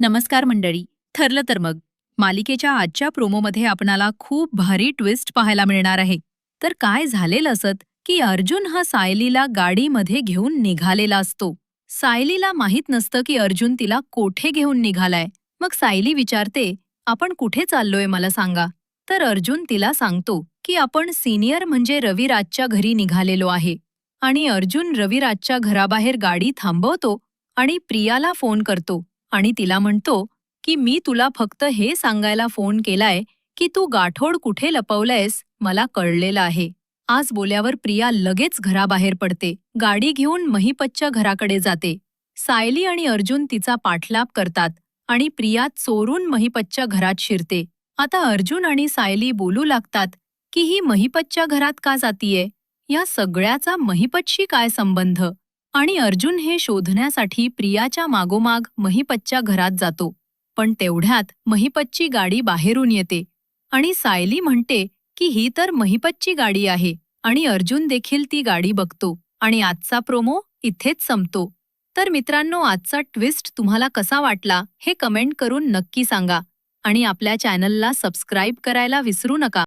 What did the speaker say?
नमस्कार मंडळी ठरलं तर मग. मालिकेच्या आजच्या प्रोमोमध्ये आपणाला खूप भारी ट्विस्ट पाहायला मिळणार आहे. तर काय झालेलं असत की अर्जुन हा सायलीला गाडीमध्ये घेऊन निघालेला असतो. सायलीला माहीत नसतं की अर्जुन तिला कोठे घेऊन निघालाय. मग सायली विचारते आपण कुठे चाललोय मला सांगा. तर अर्जुन तिला सांगतो की आपण सिनियर म्हणजे रविराजच्या घरी निघालेलो आहे. आणि अर्जुन रविराजच्या घराबाहेर गाडी थांबवतो आणि प्रियाला फोन करतो. आणि तिला म्हणतो की मी तुला फक्त हे सांगायला फोन केलाय की तू गाठोड कुठे लपवलंयस मला कळलेलं आहे. आज बोल्यावर प्रिया लगेच घराबाहेर पडते. गाडी घेऊन महिपतच्या घराकडे जाते. सायली आणि अर्जुन तिचा पाठलाप करतात आणि प्रिया चोरून महिपतच्या घरात शिरते. आता अर्जुन आणि सायली बोलू लागतात की ही महिपतच्या घरात का जातीये? या सगळ्याचा महिपतशी काय संबंध? आणि अर्जुन हे शोधण्यासाठी प्रियाच्या मागोमाग महिपतच्या घरात जातो. पण तेवढ्यात महिपतची गाडी बाहेरून येते. आणि सायली म्हणते की ही तर महिपतची गाडी आहे आणि अर्जुन देखील ती गाडी बघतो आणि आजचा प्रोमो इथेच संपतो. तर मित्रांनो आजचा ट्विस्ट तुम्हाला कसा वाटला हे कमेंट करून नक्की सांगा आणि आपल्या चॅनलला सबस्क्राईब करायला विसरू नका.